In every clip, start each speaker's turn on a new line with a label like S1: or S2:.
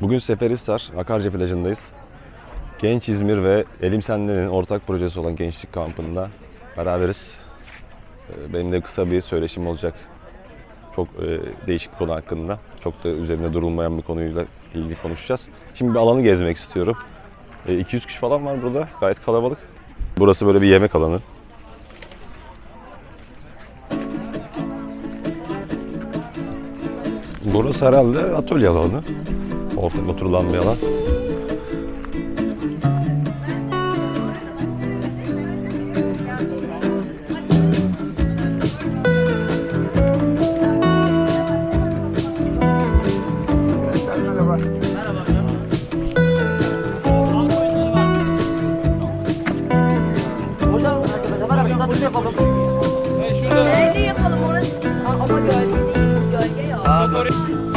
S1: Bugün Seferihisar, Akarca plajındayız. Genç İzmir ve Elim Sende'nin ortak projesi olan Gençlik Kampı'nda beraberiz. Ee, Benim de kısa bir söyleşim olacak. Çok e, değişik bir konu hakkında. Çok da üzerinde durulmayan bir konuyla ilgili konuşacağız. Şimdi bir alanı gezmek istiyorum. E, 200 kişi falan var burada. Gayet kalabalık. Burası böyle bir yemek alanı. Burası herhalde atölye alanı. Ortak oturulan bir alan.
S2: Nerede yapalım orası? Ha, ama gölge değil. Gölge yok.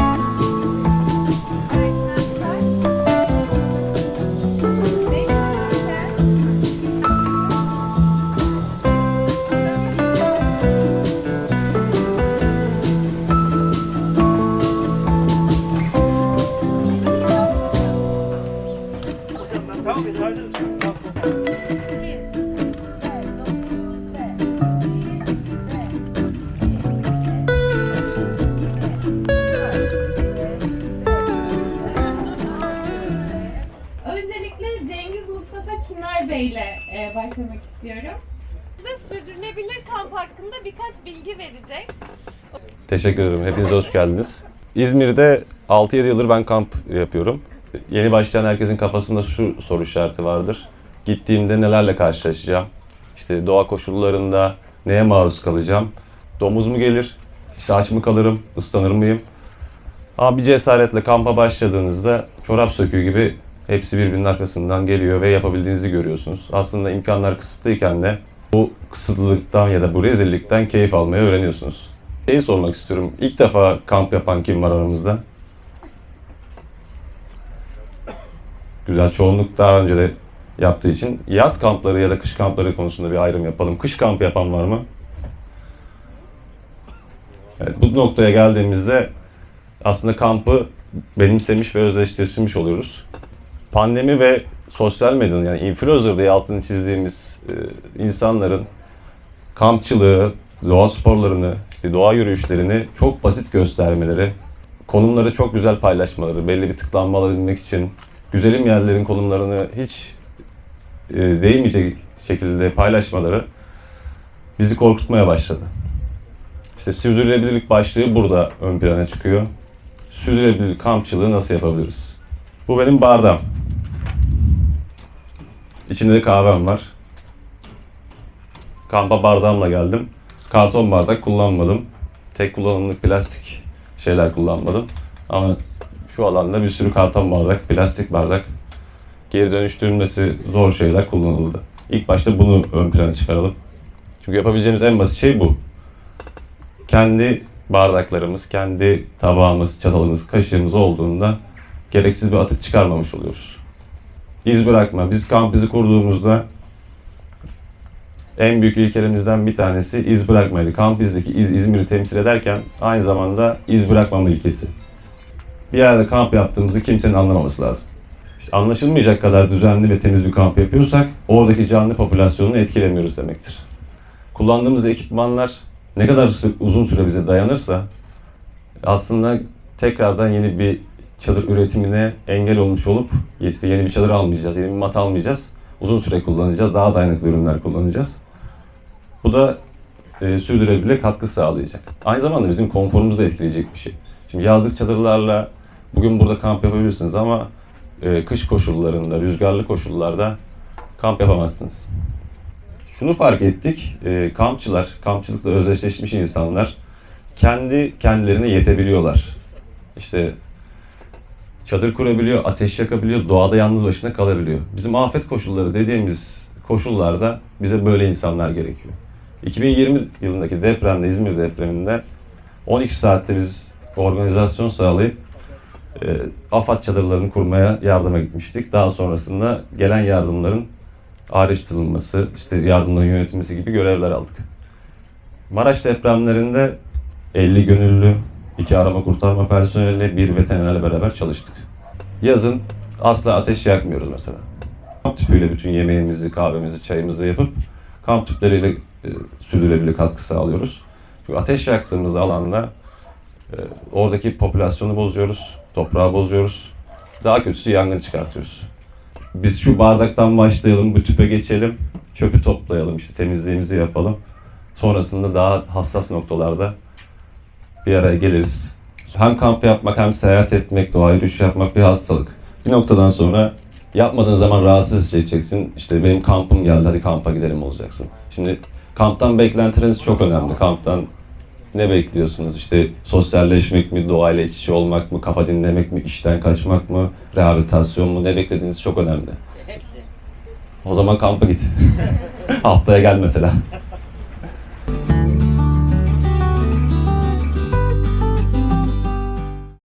S3: Öncelikle Cengiz Mustafa Çınar Bey ile e, başlamak istiyorum. Size sürdürülebilir kamp hakkında birkaç bilgi verecek.
S1: Teşekkür ederim. Hepiniz hoş geldiniz. İzmir'de 6-7 yıldır ben kamp yapıyorum. Yeni başlayan herkesin kafasında şu soru işareti vardır. Gittiğimde nelerle karşılaşacağım? İşte doğa koşullarında neye maruz kalacağım? Domuz mu gelir? İşte aç mı kalırım? Islanır mıyım? Ama bir cesaretle kampa başladığınızda çorap söküğü gibi hepsi birbirinin arkasından geliyor ve yapabildiğinizi görüyorsunuz. Aslında imkanlar kısıtlıyken de bu kısıtlılıktan ya da bu rezillikten keyif almayı öğreniyorsunuz. Şeyi sormak istiyorum. İlk defa kamp yapan kim var aramızda? Güzel. Çoğunluk daha önce de yaptığı için. Yaz kampları ya da kış kampları konusunda bir ayrım yapalım. Kış kampı yapan var mı? Evet, bu noktaya geldiğimizde aslında kampı benimsemiş ve özdeşleştirmiş oluyoruz. Pandemi ve sosyal medyanın yani influencer diye altını çizdiğimiz e, insanların kampçılığı, doğa sporlarını, işte doğa yürüyüşlerini çok basit göstermeleri, konumları çok güzel paylaşmaları, belli bir tıklanma alabilmek için güzelim yerlerin konumlarını hiç e, değmeyecek şekilde paylaşmaları bizi korkutmaya başladı. İşte sürdürülebilirlik başlığı burada ön plana çıkıyor. Sürdürülebilir kampçılığı nasıl yapabiliriz? Bu benim bardağım. İçinde de kahvem var. Kampa bardağımla geldim. Karton bardak kullanmadım. Tek kullanımlık plastik şeyler kullanmadım. Ama şu alanda bir sürü karton bardak, plastik bardak, geri dönüştürülmesi zor şeyler kullanıldı. İlk başta bunu ön plana çıkaralım. Çünkü yapabileceğimiz en basit şey bu. Kendi bardaklarımız, kendi tabağımız, çatalımız, kaşığımız olduğunda gereksiz bir atık çıkarmamış oluyoruz. İz bırakma. Biz kamp izi kurduğumuzda en büyük ilkelerimizden bir tanesi iz bırakmaydı. Kamp izdeki iz İzmir'i temsil ederken aynı zamanda iz bırakmama ilkesi. Bir yerde kamp yaptığımızı kimsenin anlamaması lazım. İşte anlaşılmayacak kadar düzenli ve temiz bir kamp yapıyorsak oradaki canlı popülasyonunu etkilemiyoruz demektir. Kullandığımız ekipmanlar ne kadar uzun süre bize dayanırsa aslında tekrardan yeni bir çadır üretimine engel olmuş olup işte yeni bir çadır almayacağız, yeni bir mat almayacağız. Uzun süre kullanacağız, daha dayanıklı ürünler kullanacağız. Bu da e, sürdürülebilir katkı sağlayacak. Aynı zamanda bizim konforumuzu da etkileyecek bir şey. Şimdi yazlık çadırlarla bugün burada kamp yapabilirsiniz ama e, kış koşullarında, rüzgarlı koşullarda kamp yapamazsınız. Şunu fark ettik, e, kampçılar, kampçılıkla özdeşleşmiş insanlar kendi kendilerine yetebiliyorlar. İşte çadır kurabiliyor, ateş yakabiliyor, doğada yalnız başına kalabiliyor. Bizim afet koşulları dediğimiz koşullarda bize böyle insanlar gerekiyor. 2020 yılındaki depremde, İzmir depreminde 12 saatte biz organizasyon sağlayıp e, AFAD çadırlarını kurmaya yardıma gitmiştik. Daha sonrasında gelen yardımların ayrıştırılması, işte yardımların yönetilmesi gibi görevler aldık. Maraş depremlerinde 50 gönüllü, iki arama kurtarma personeli, bir veterinerle beraber çalıştık. Yazın asla ateş yakmıyoruz mesela. Kamp tüpüyle bütün yemeğimizi, kahvemizi, çayımızı yapıp kamp tüpleriyle e, sürdürülebilir katkı sağlıyoruz. Çünkü ateş yaktığımız alanda e, oradaki popülasyonu bozuyoruz, toprağı bozuyoruz. Daha kötüsü yangın çıkartıyoruz. Biz şu bardaktan başlayalım, bu tüpe geçelim, çöpü toplayalım, işte temizliğimizi yapalım. Sonrasında daha hassas noktalarda bir araya geliriz. Hem kamp yapmak hem seyahat etmek, doğayı yürüyüş yapmak bir hastalık. Bir noktadan sonra yapmadığın zaman rahatsız hissedeceksin. İşte benim kampım geldi hadi kampa gidelim olacaksın. Şimdi kamptan beklentileriniz çok önemli. Kamptan ne bekliyorsunuz? İşte sosyalleşmek mi, doğayla iç içe olmak mı, kafa dinlemek mi, işten kaçmak mı, rehabilitasyon mu? Ne beklediğiniz çok önemli. O zaman kampa git. Haftaya gel mesela.